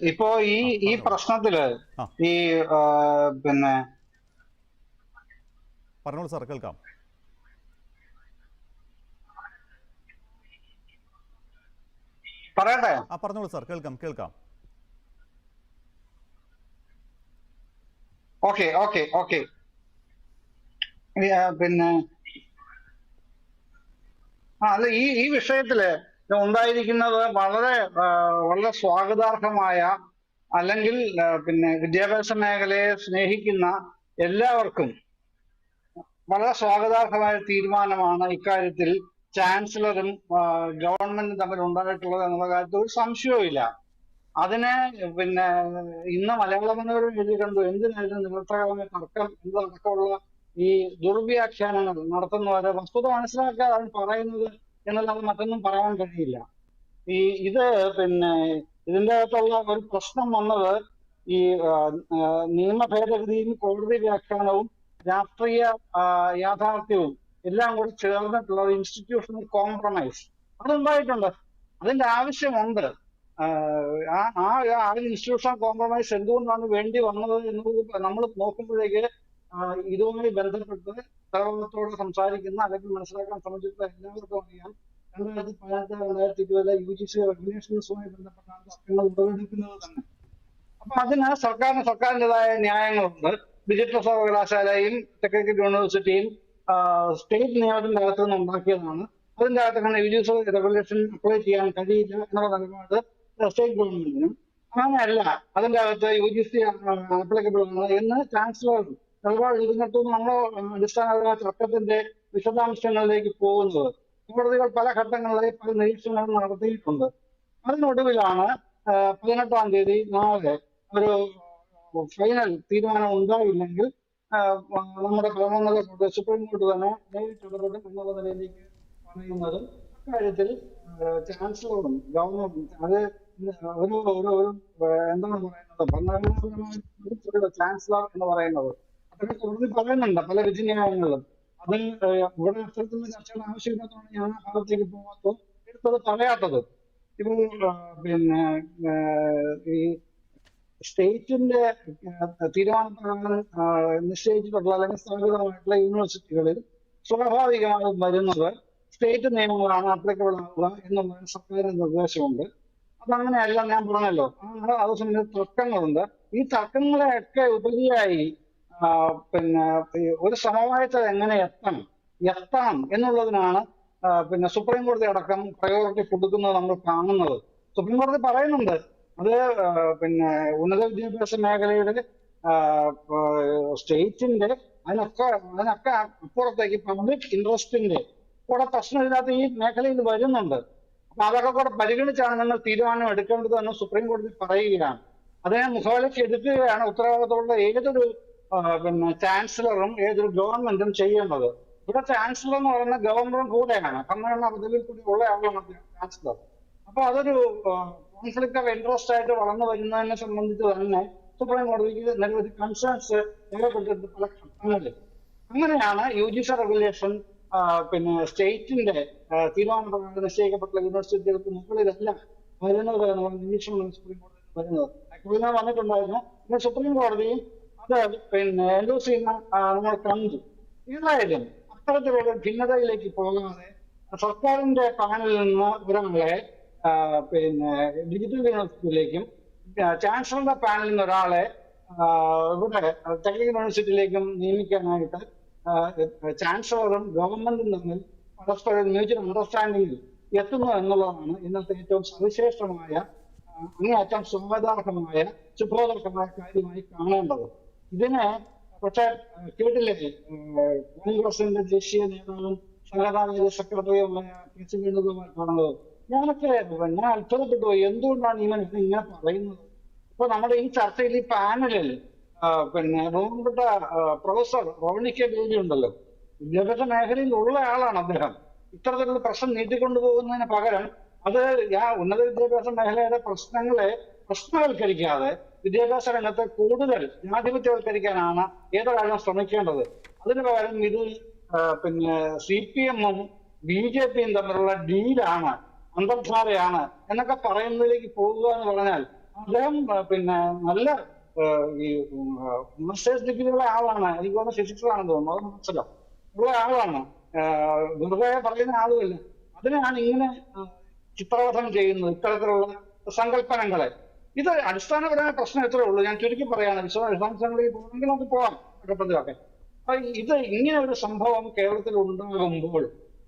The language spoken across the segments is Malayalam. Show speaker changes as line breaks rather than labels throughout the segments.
ഇപ്പോ ഈ ഈ
പ്രശ്നത്തിൽ
ഈ പിന്നെ
പറഞ്ഞോളൂ സാർ കേൾക്കാം.
പറയട്ടെ?
ആ പറഞ്ഞോളൂ സാർ കേൾക്കാം കേൾക്കാം.
Okay okay okay. പിന്നെ ആ അല്ല ഈ ഈ വിഷയത്തിൽ ഉണ്ടായിരിക്കുന്നത് വളരെ വളരെ സ്വാഗതാർഹമായ അല്ലെങ്കിൽ പിന്നെ വിദ്യാഭ്യാസ മേഖലയെ സ്നേഹിക്കുന്ന എല്ലാവർക്കും വളരെ സ്വാഗതാർഹമായ തീരുമാനമാണ് ഇക്കാര്യത്തിൽ ചാൻസലറും ഗവൺമെന്റും തമ്മിൽ ഉണ്ടായിട്ടുള്ളത് എന്നുള്ള കാര്യത്തിൽ ഒരു സംശയവുമില്ല. അതിനെ പിന്നെ ഇന്ന് മലയാള മനോരമ എഴുതി കണ്ടു. എന്തിനായിരുന്നു നിലത്തകമായ തർക്കം എന്തടക്കമുള്ള ഈ ദുർവ്യാഖ്യാനങ്ങൾ നടത്തുന്നവരെ വസ്തുത മനസ്സിലാക്കാതെ പറയുന്നത് എന്നല്ലാതെ മറ്റൊന്നും പറയാൻ കഴിയില്ല. ഈ ഇത് പിന്നെ ഇതിന്റെ അകത്തുള്ള ഒരു പ്രശ്നം വന്നത് ഈ നിയമ ഭേദഗതിയും കോടതി വ്യാഖ്യാനവും രാഷ്ട്രീയ യാഥാർത്ഥ്യവും എല്ലാം കൂടി ചേർന്നിട്ടുള്ള ഒരു ഇൻസ്റ്റിറ്റ്യൂഷണൽ കോംപ്രമൈസ് അതുണ്ടായിട്ടുണ്ട്. അതിന്റെ ആവശ്യമുണ്ട്. ആ ആ ഒരു ഇൻസ്റ്റിറ്റ്യൂഷണൽ കോംപ്രമൈസ് എന്തുകൊണ്ടാണ് വേണ്ടി വന്നത് എന്നുള്ളത് നമ്മൾ നോക്കുമ്പോഴേക്ക് ഇതുമായി ബന്ധപ്പെട്ട് സർവത്തോട് സംസാരിക്കുന്ന അല്ലെങ്കിൽ മനസ്സിലാക്കാൻ ശ്രമിച്ചിട്ടുള്ള എല്ലാവർക്കും അറിയാം. രണ്ടായിരത്തി പതിനെട്ട് രണ്ടായിരത്തി ഇരുപത് യു ജി സി റെഗുലേഷൻസുമായി ബന്ധപ്പെട്ടാണ് തർക്കങ്ങൾ ഉടലെടുക്കുന്നത് തന്നെ. അപ്പൊ അതിന് സർക്കാരിന് സർക്കാരിന്റെതായ ന്യായങ്ങളുണ്ട്. ഡിജിറ്റൽ സർവകലാശാലയും ടെക്നിക്കൽ യൂണിവേഴ്സിറ്റിയും സ്റ്റേറ്റ് നിയമത്തിന്റെ അകത്ത് നിന്ന് ഉണ്ടാക്കിയതാണ്. അതിന്റെ അകത്ത് തന്നെ U G C regulation apply ചെയ്യാൻ കഴിയില്ല എന്നുള്ള നിലപാട് സ്റ്റേറ്റ് ഗവൺമെന്റിനും. അങ്ങനെയല്ല അതിന്റെ അകത്ത് യു ജി സി ആപ്ലിക്കബിൾ ആണ് എന്ന് ചാൻസലർ നിലപാട് ഇരുന്നിട്ടും നമ്മൾ അടിസ്ഥാനപരമായ തർക്കത്തിന്റെ വിശദാംശങ്ങളിലേക്ക് പോകുന്നത്. കോടതികൾ പല ഘട്ടങ്ങളിലായി പല നിരീക്ഷണങ്ങൾ നടത്തിയിട്ടുണ്ട്. അതിനൊടുവിലാണ് പതിനെട്ടാം തീയതി നാളെ ഒരു ഫൈനൽ തീരുമാനം ഉണ്ടായില്ലെങ്കിൽ നമ്മുടെ പ്രധാനമന്ത്രി സുപ്രീം കോടതി തന്നെ നേരിട്ട് ഇടപെടും എന്നുള്ള നിലയിലേക്ക് പറയുന്നതും അക്കാര്യത്തിൽ ചാൻസലറും ഗവർണറും അത് ഒരു ഒരു എന്താണ് പറയുന്നത്? ഭരണഘടനാപരമായ ചാൻസലർ എന്ന് പറയുന്നത് അതൊക്കെ കൂടുതൽ പറയുന്നുണ്ട് പല വിധിന്യായങ്ങളിലും അത് ഇവിടെ അത്തരത്തിലുള്ള ചർച്ചകൾ ആവശ്യമില്ലാത്തതാണ് ഞാൻ ആ ഭാഗത്തേക്ക് പോകാത്തതും എടുത്തത് പറയാത്തത് ഇപ്പൊ പിന്നെ ഈ സ്റ്റേറ്റിന്റെ തീരുമാനപ്രകാരം നിശ്ചയിച്ചിട്ടുള്ള അല്ലെങ്കിൽ സ്ഥാപിതമായിട്ടുള്ള യൂണിവേഴ്സിറ്റികളിൽ സ്വാഭാവികമായും വരുന്നത് സ്റ്റേറ്റ് നിയമങ്ങളാണ് അപ്ലിക്കബിൾ ആവുക എന്നുള്ള സർക്കാരിന്റെ നിർദ്ദേശമുണ്ട് അതങ്ങനെയല്ല ഞാൻ പറഞ്ഞല്ലോ അത് സംബന്ധിച്ച് തർക്കങ്ങളുണ്ട് ഈ തർക്കങ്ങളെയൊക്കെ ഉപരിയായി പിന്നെ ഒരു സമവായത്തിൽ എങ്ങനെ എത്തണം? എത്തണം എന്നുള്ളതിനാണ് പിന്നെ സുപ്രീം കോടതി അടക്കം പ്രയോറിറ്റി കൊടുക്കുന്നത് നമ്മൾ കാണുന്നത്. സുപ്രീം കോടതി പറയുന്നുണ്ട് അത് പിന്നെ ഉന്നത വിദ്യാഭ്യാസ മേഖലയുടെ സ്റ്റേറ്റിന്റെ അതിനൊക്കെ അതിനൊക്കെ അപ്പുറത്തേക്ക് പബ്ലിക് ഇൻട്രസ്റ്റിന്റെ കൂടെ പ്രശ്നം ഇതിനകത്ത് ഈ മേഖലയിൽ വരുന്നുണ്ട്. അപ്പൊ അതൊക്കെ കൂടെ പരിഗണിച്ചാണ് നിങ്ങൾ തീരുമാനം എടുക്കേണ്ടത് എന്ന് സുപ്രീം കോടതി പറയുകയാണ്. അതിനെ മുഖവിലേക്ക് എടുക്കുകയാണ് ഉത്തരവാദിത്തമുള്ള ഏതൊരു പിന്നെ ചാൻസലറും ഏതൊരു ഗവൺമെന്റും ചെയ്യേണ്ടത്. ഇവിടെ ചാൻസലർ എന്ന് പറയുന്ന ഗവർണറും കൂടെയാണ്. കമ്മീഷൻ പദവിയിൽ കൂടി ഉള്ള ആളാണ് ചാൻസലർ അപ്പൊ അതൊരു കോൺഫ്ലിക്ട് ഓഫ് ഇൻട്രസ്റ്റ് ആയിട്ട് വളർന്നു വരുന്നതിനെ സംബന്ധിച്ച് തന്നെ സുപ്രീം കോടതിക്ക് നിരവധി കൺസേൺസ് രേഖപ്പെട്ടിട്ടുണ്ട് പല ഘട്ടങ്ങളിൽ അങ്ങനെയാണ് യു ജി സി റെഗുലേഷൻ പിന്നെ സ്റ്റേറ്റിന്റെ തീരുമാനപ്രകാരം നിശ്ചയിക്കപ്പെട്ട യൂണിവേഴ്സിറ്റികൾക്ക് മുകളിലല്ല വരുന്നത് നിരീക്ഷണം സുപ്രീം കോടതി വരുന്നത് വന്നിട്ടുണ്ടായിരുന്നു പിന്നെ സുപ്രീം കോടതിയും പിന്നെ ലൂസിന്ന് നമ്മൾ കണ്ടു. ഏതായാലും അത്തരത്തിലുള്ള ഭിന്നതയിലേക്ക് പോകാതെ സർക്കാരിന്റെ പാനലിൽ നിന്ന് ഒരാളെ പിന്നെ ഡിജിറ്റൽ യൂണിവേഴ്സിറ്റിയിലേക്കും ചാൻസലറുടെ പാനലിൽ നിന്ന് ഒരാളെ ഇവിടെ ടെക്നിക്കൽ യൂണിവേഴ്സിറ്റിയിലേക്കും നിയമിക്കാനായിട്ട് ചാൻസലറും ഗവൺമെന്റും തമ്മിൽ പരസ്പരം മ്യൂച്വൽ അണ്ടർസ്റ്റാൻഡിംഗിൽ എത്തുന്നു എന്നുള്ളതാണ് ഇന്നത്തെ ഏറ്റവും സവിശേഷമായ അങ്ങേയറ്റം സ്വാഗതാർഹമായ ശുഭോദർഹമായ കാര്യമായി കാണേണ്ടത്. ഇതിനെ പക്ഷെ കേട്ടില്ലേ കോൺഗ്രസിന്റെ ദേശീയ നേതാവും സംഘടനാ സെക്രട്ടറിയുമായ കെ സി വേണുഗോപാൽ പറഞ്ഞത്. ഞാനൊക്കെ ഞാൻ അത്ഭുതപ്പെട്ടു പോയി. എന്തുകൊണ്ടാണ് ഇവൻ ഇങ്ങനെ പറയുന്നത്? ഇപ്പൊ നമ്മുടെ ഈ ചർച്ചയിൽ ഈ പാനലിൽ പിന്നെ ബഹുമാനപ്പെട്ട പ്രൊഫസർ റോണി കെ ബേബി ഉണ്ടല്ലോ. വിദ്യാഭ്യാസ മേഖലയിൽ ഉള്ള ആളാണ് അദ്ദേഹം. ഇത്തരത്തിലുള്ള പ്രശ്നം നീട്ടിക്കൊണ്ടുപോകുന്നതിന് പകരം അത് ഉന്നത വിദ്യാഭ്യാസ മേഖലയുടെ പ്രശ്നങ്ങളെ പ്രശ്നവൽക്കരിക്കാതെ വിദ്യാഭ്യാസ രംഗത്ത് കൂടുതൽ ജനാധിപത്യവൽക്കരിക്കാനാണ് ഏതൊരാളും ശ്രമിക്കേണ്ടത്. അതിന് പകരം ഇത് പിന്നെ സി പി എമ്മും ബി ജെ പിയും തമ്മിലുള്ള ഡീലാണ് അന്തർധാരയാണ് എന്നൊക്കെ പറയുന്നതിലേക്ക് പോകുക എന്ന് പറഞ്ഞാൽ അദ്ദേഹം പിന്നെ നല്ല ഈ മാസ്റ്റേഴ്സ് ഡിഗ്രിയുള്ള ആളാണ്. എനിക്ക് തോന്നുന്നു ഫിസിക്സിലാണെന്ന് തോന്നുന്നു. അത് മനസ്സിലോ ഉള്ള ആളാണ്. വെറുതെ പറയുന്ന ആളുമല്ല അതിനാണ് ഇങ്ങനെ ആ, ചിത്രവധനം ചെയ്യുന്നത്. ഇത്തരത്തിലുള്ള സങ്കല്പനങ്ങളെ ഇത് അടിസ്ഥാനപരമായ പ്രശ്നം ഇത്രേ ഉള്ളൂ. ഞാൻ ചുരുക്കി പറയാണ്. വിശദാംശങ്ങളിൽ പോകണമെങ്കിൽ നമുക്ക് പോകാം. അപ്പൊ ഇത് ഇങ്ങനെ ഒരു സംഭവം കേരളത്തിൽ ഉണ്ടാകുമ്പോൾ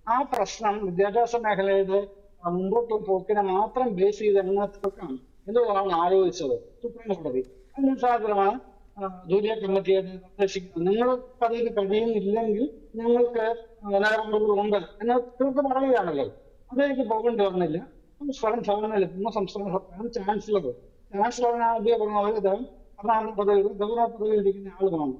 ആ പ്രശ്നം വിദ്യാഭ്യാസ മേഖലയുടെ മുമ്പോട്ട് പോക്കിനെ മാത്രം ബേസ് ചെയ്ത് എങ്ങനെ തീർക്കാം എന്നുള്ളതാണ് ആലോചിച്ചത് സുപ്രീം കോടതി. അതിനനുസാരമാണ് ജൂലിയ കമ്മിറ്റിയെ നിർദ്ദേശിക്കുന്നത്. നിങ്ങൾ പതിയിൽ കഴിയുന്നില്ലെങ്കിൽ ഞങ്ങൾക്ക് നിലപാടുകളുണ്ട് എന്ന് തീർത്ത് പറയുകയാണല്ലോ. അതിലേക്ക് പോകേണ്ടി വന്നില്ല. സ്ഥലം ഭവനിലെത്തുന്ന സംസ്ഥാന സർക്കാരും ചാൻസലർ ചാൻസലറിനെ ആദ്യം പറഞ്ഞ അവർ അദ്ദേഹം എറണാകുളം പദവിയിൽ ഗവർണർ പദവിയിൽ ഇരിക്കുന്ന ആളുകളാണ്